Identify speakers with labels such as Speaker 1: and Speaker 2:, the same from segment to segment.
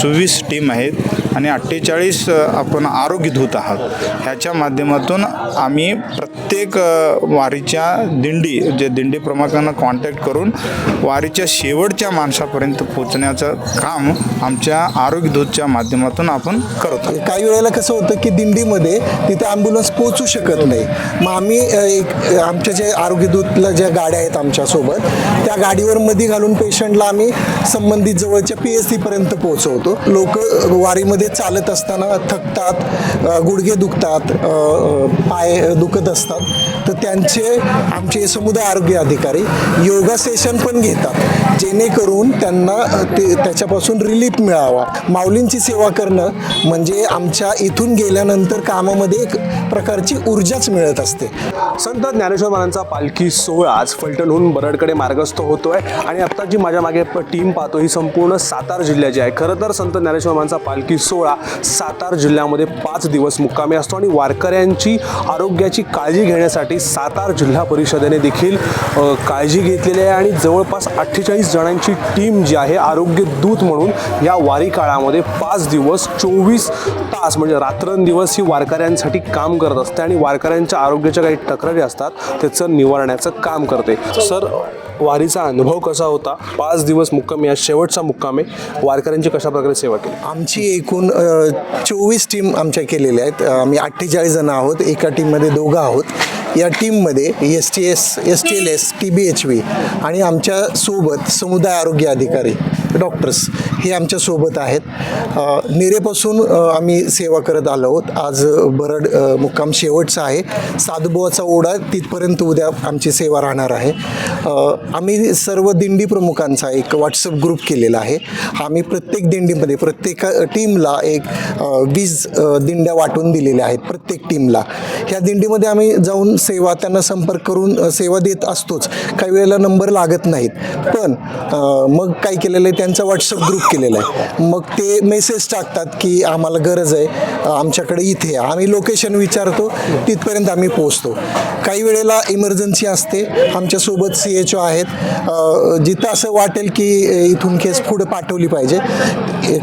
Speaker 1: चोवीस टीम आहेत आणि अठ्ठेचाळीस आपण आरोग्य धूत आहात. ह्याच्या माध्यमातून आम्ही प्रत्येक वारीच्या दिंडी जे दिंडी प्रमुखांना कॉन्टॅक्ट करून वारीच्या शेवटच्या माणसापर्यंत पोचण्याचं काम आमच्या आरोग्य धूतच्या माध्यमातून आपण करत आहोत.
Speaker 2: काही वेळेला कसं होतं की दिंडीमध्ये तिथे ॲम्ब्युलन्स पोचू शकत नाही. मग आम्ही एक आमच्या जे आरोग्यदूतला ज्या गाड्या आहेत आमच्यासोबत त्या गाडीवर मध्ये घालून पेशंटला आम्ही संबंधित जवळच्या पी एच सीपर्यंत पोहोचवतो. लोक वारीमध्ये चालत असताना थकतात गुडघे दुखतात पाय दुखत असतात. तर त्यांचे आमचे समुदाय आरोग्य अधिकारी योगा सेशन पण घेतात जेणेकरून त्यांना ते त्याच्यापासून रिलीफ मिळावा. माऊलींची सेवा करणं म्हणजे आमच्या इथून गेल्यानंतर कामामध्ये एक प्रकारची ऊर्जाच मिळत असते.
Speaker 3: संत ज्ञानेश्वर महाराजांचा पालखी सोहळा आज फलटणहून बरडकडे मार्गस्थ होतोय आणि आता जी माझ्या मागे टीम पाहतो ही संपूर्ण सातारा जिल्ह्याची आहे. खरं तर संत ज्ञानेश्वर महाराजांचा पालखी सोहळा सातारा जिल्ह्यामध्ये पाच दिवस मुक्कामी असतो आणि वारकऱ्यांची आरोग्याची काळजी घेण्यासाठी सातार जिल्हा परिषदेने देखील काळजी घेतलेली आहे आणि जवळपास अठ्ठेचाळीस जणांची टीम जी आहे आरोग्य दूत म्हणून या वारी काळामध्ये पाच दिवस चोवीस तास म्हणजे रात्रंदिवस ही वारकऱ्यांसाठी काम करत असते आणि वारकऱ्यांच्या आरोग्याच्या काही तक्रारी असतात त्याचं निवारण्याचं काम करते. सर वारीचा अनुभव कसा होता? पाच दिवस मुक्काम या शेवटचा मुक्काम आहे. वारकऱ्यांची कशा प्रकारे सेवा केली?
Speaker 2: आमची एकूण चोवीस टीम आमच्या केलेल्या आहेत. आम्ही अठ्ठेचाळीस जण आहोत एका टीममध्ये दोघं आहोत. या टीममध्ये S T S S T L S T B H V आणि आमच्यासोबत समुदाय आरोग्य अधिकारी डॉक्टर्स हे आमच्यासोबत आहेत. निरेपासून नेरेपासून आम्ही सेवा करत आलो आहोत. आज बरड मुक्काम शेवटचा आहे. साधुबुवाचा ओढा तिथपर्यंत उद्या आमची सेवा राहणार आहे. आम्ही सर्व दिंडी प्रमुखांचा एक व्हॉट्सअप ग्रुप केलेला आहे. आम्ही प्रत्येक दिंडीमध्ये प्रत्येक टीमला एक वीज दिंड्या वाटून दिलेल्या आहेत प्रत्येक टीमला ह्या दिंडीमध्ये आम्ही जाऊन सेवा त्यांना संपर्क करून सेवा देत असतोच. काही वेळेला नंबर लागत नाहीत. पण मग काय केलेलं आहे त्यांचा व्हॉट्सअप ग्रुप केलेला आहे. मग ते मेसेज टाकतात की आम्हाला गरज आहे आमच्याकडे इथे आम्ही लोकेशन विचारतो तिथपर्यंत आम्ही पोचतो काही वेळेला इमर्जन्सी असते. आमच्यासोबत सी एच ओ आहेत. जिथं असं वाटेल की इथून केस पुढे पाठवली पाहिजे.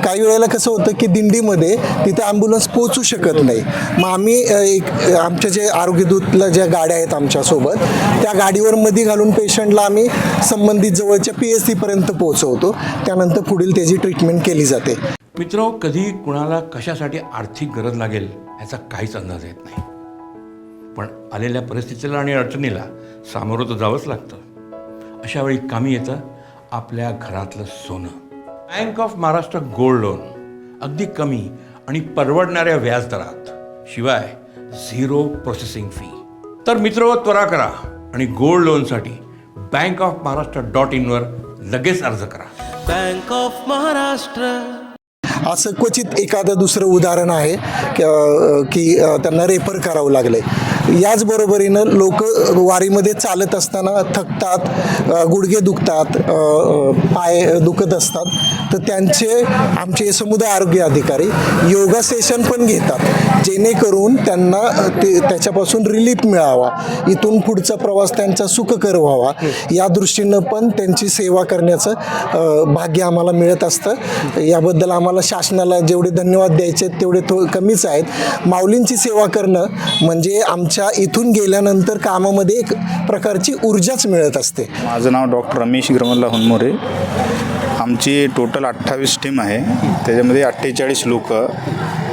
Speaker 2: काही वेळेला कसं होतं की दिंडीमध्ये तिथे ॲम्ब्युलन्स पोचू शकत नाही. मग आम्ही एक आमच्या जे आरोग्यदूतला ज्या गाड्या आहेत आमच्यासोबत त्या गाडीवर मध्ये घालून पेशंटला आम्ही संबंधित जवळच्या पी एच सीपर्यंत पोहोचवतो. त्यानंतर पुढील त्याची ट्रीटमेंट केली जाते.
Speaker 4: मित्र कधी कुणाला कशासाठी आर्थिक गरज लागेल ह्याचा काहीच अंदाज येत नाही. पण आलेल्या परिस्थितीला आणि अडचणीला सामोरं तर जावंच लागतं. अशा वेळी कामी येतं आपल्या घरातलं सोनं. Bank of Maharashtra gold loan अगदी कमी आणि परवडणाऱ्या व्याजदरात शिवाय झिरो प्रोसेसिंग फी तर मित्र त्वरा करा आणि गोल्ड लोनसाठी बँक ऑफ महाराष्ट्र डॉट इनवर लगेच अर्ज करा.
Speaker 5: बँक ऑफ महाराष्ट्र
Speaker 2: असं क्वचित एखादं दुसरं उदाहरण आहे की, त्यांना रेफर करावं लागलं आहे याचबरोबरीनं लोक वारीमध्ये चालत असताना थकतात गुडघे दुखतात पाय दुखत असतात. तर त्यांचे आमचे समुदाय आरोग्य अधिकारी योगा सेशन पण घेतात जेणेकरून त्यांना ते त्याच्यापासून रिलीफ मिळावा इथून पुढचा प्रवास त्यांचा सुखकर व्हावा. या दृष्टीनं पण त्यांची सेवा करण्याचं भाग्य आम्हाला मिळत असतं. याबद्दल आम्हाला शासनाला जेवढे धन्यवाद द्यायचे आहेत तेवढे थो कमीच आहेत. माऊलींची सेवा करणं म्हणजे आमच्या इथून गेल्यानंतर कामामध्ये एक प्रकारची ऊर्जाच मिळत असते.
Speaker 1: माझं नाव डॉक्टर रमेश ग्रमल्ला हुनमोरे. आमची टोटल अठ्ठावीस टीम आहे. त्याच्यामध्ये अठ्ठेचाळीस लोक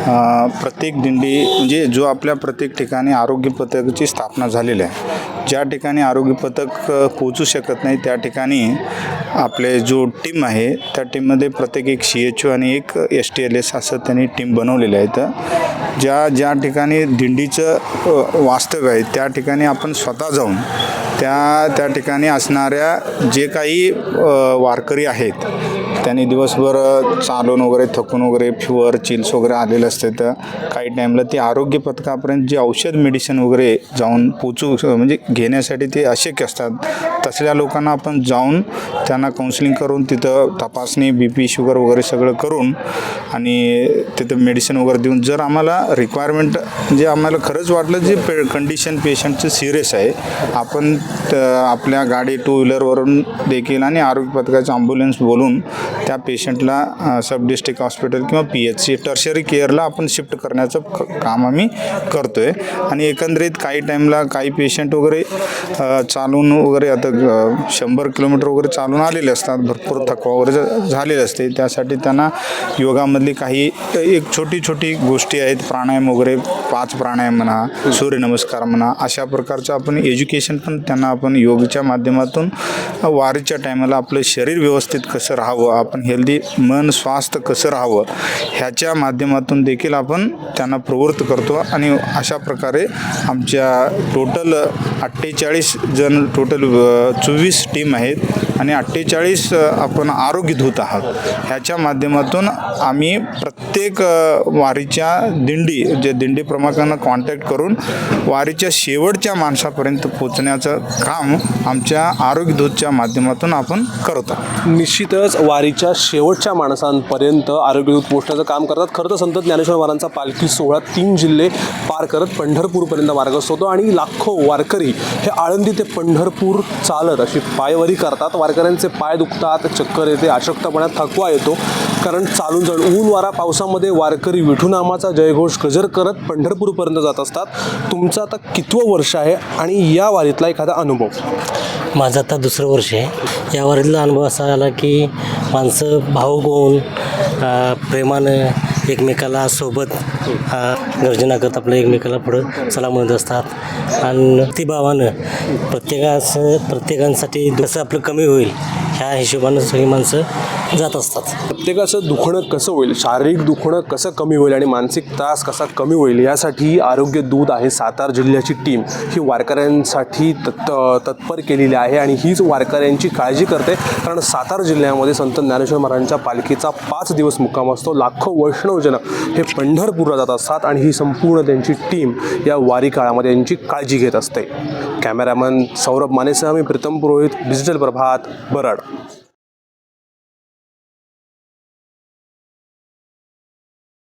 Speaker 1: प्रत्येक दिंडी म्हणजे जो आपल्या प्रत्येक ठिकाणी आरोग्य पथकाची स्थापना झालेली आहे. ज्या ठिकाणी आरोग्य पथक पोचू शकत नाही त्या ठिकाणी आपले जो टीम आहे त्या टीममध्ये प्रत्येक एक सी एच ओ आणि एक एस टी एल एस असं त्यांनी टीम बनवलेले आहेत ज्या ज्या ठिकाणी दिंडीचं वास्तव्य आहे त्या ठिकाणी आपण स्वतः जाऊन त्या त्या ठिकाणी असणाऱ्या जे काही वारकरी आहेत त्यांनी दिवसभर चालून वगैरे थकून वगैरे फ्युअर चिल्स वगैरे आलेलं असते. तर काही टाईमला ते आरोग्य पथकापर्यंत जे औषध मेडिसिन वगैरे जाऊन पोचू म्हणजे घेण्यासाठी ते अशक्य असतात. तसल्या लोकांना आपण जाऊन त्यांना काउन्सिलिंग करून तिथं तपासणी बी पी शुगर वगैरे सगळं करून आणि तिथं मेडिसिन वगैरे देऊन जर आम्हाला रिक्वायरमेंट जे म्हणजे आम्हाला खरंच वाटलं जे पे कंडिशन पेशंटचं सिरियस आहे आपण त- आपल्या गाडी टू व्हीलरवरून देखील आणि आरोग्य पथकाचे ॲम्ब्युलन्स बोलून त्या पेशंटला सब डिस्ट्रिक्ट हॉस्पिटल किंवा पी एच सी टर्शरी केअरला आपण शिफ्ट करण्याचं क- काम आम्ही करतो आहे आणि एकंदरीत काही टाईमला काही पेशंट वगैरे चालून वगैरे आता शंभर किलोमीटर वगैरे चालून आलेले असतात. भरपूर थकवा वगैरे झालेले असते. त्यासाठी त्यांना योगामधली काही एक छोटी छोटी गोष्टी आहेत. प्राणायाम वगैरे पाच प्राणायाम म्हणा सूर्यनमस्कार म्हणा अशा प्रकारचं आपण एज्युकेशन पण त्यांना आपण योगच्या माध्यमातून वारीच्या टायमाला आपलं शरीर व्यवस्थित कसं राहावं आपण हेल्दी मन स्वास्थ्य कसं राहावं ह्याच्या माध्यमातून देखील आपण त्यांना प्रवृत्त करतो आणि अशा प्रकारे आमच्या टोटल अठ्ठेचाळीस जण टोटल चोवीस टीम आहेत आणि अठ्ठेचाळीस आपण आरोग्य धूत आहात. ह्याच्या माध्यमातून आम्ही प्रत्येक वारीच्या दिंडी जे दिंडी प्रमुखांना कॉन्टॅक्ट करून वारीच्या शेवटच्या माणसापर्यंत पोचण्याचं काम आमच्या आरोग्य धूतच्या माध्यमातून आपण करतो
Speaker 3: निश्चितच वारी वारीच्या शेवटच्या माणसांपर्यंत आरोग्यदूत पोहोचण्याचं काम करतात. खरं तर संत ज्ञानेश्वर महाराजांचा पालखी सोहळा तीन जिल्हे पार करत पंढरपूरपर्यंत मार्गस्थ होतो आणि लाखो वारकरी हे आळंदी ते पंढरपूर चालत अशी पायवारी करतात. वारकऱ्यांचे पाय दुखतात चक्कर येते अशक्तपणात थकवा येतो. कारण चालून जाऊन ऊन वारा पावसामध्ये वारकरी विठूनामाचा जयघोष गजर करत पंढरपूरपर्यंत जात असतात. तुमचं आता कितवं वर्ष आहे आणि या वारीतला एखादा अनुभव?
Speaker 6: माझं आता दुसरं वर्ष आहे. या अनुभव असा आला की माणसं भाऊक होऊन प्रेमानं एकमेकाला सोबत गर्जना करत आपल्या एकमेकाला पुढं चला म्हणत असतात. आणि ती भावानं प्रत्येकाचं प्रत्येकांसाठी जसं आपलं कमी होईल ह्या हिशोबानं सगळी माणसं जात असतात.
Speaker 3: प्रत्येकाचं दुखणं कसं होईल? शारीरिक दुखणं कसं कमी होईल आणि मानसिक त्रास कसा कमी होईल? यासाठी आरोग्य दूत आहे सातारा जिल्ह्याची टीम. ही वारकऱ्यांसाठी तत् तत्पर केलेली आहे आणि हीच वारकऱ्यांची काळजी करते. कारण सातारा जिल्ह्यामध्ये संत ज्ञानेश्वर महाराजांच्या पालखीचा पाच दिवस मुक्काम असतो. लाखो वैष्णवजन हे पंढरपूरला जात असतात आणि ही संपूर्ण त्यांची टीम या वारी काळामध्ये यांची काळजी घेत असते. कॅमेरामन सौरभ मानेसह मी प्रीतम पुरोहित डिजिटल प्रभात बरड. Thank you.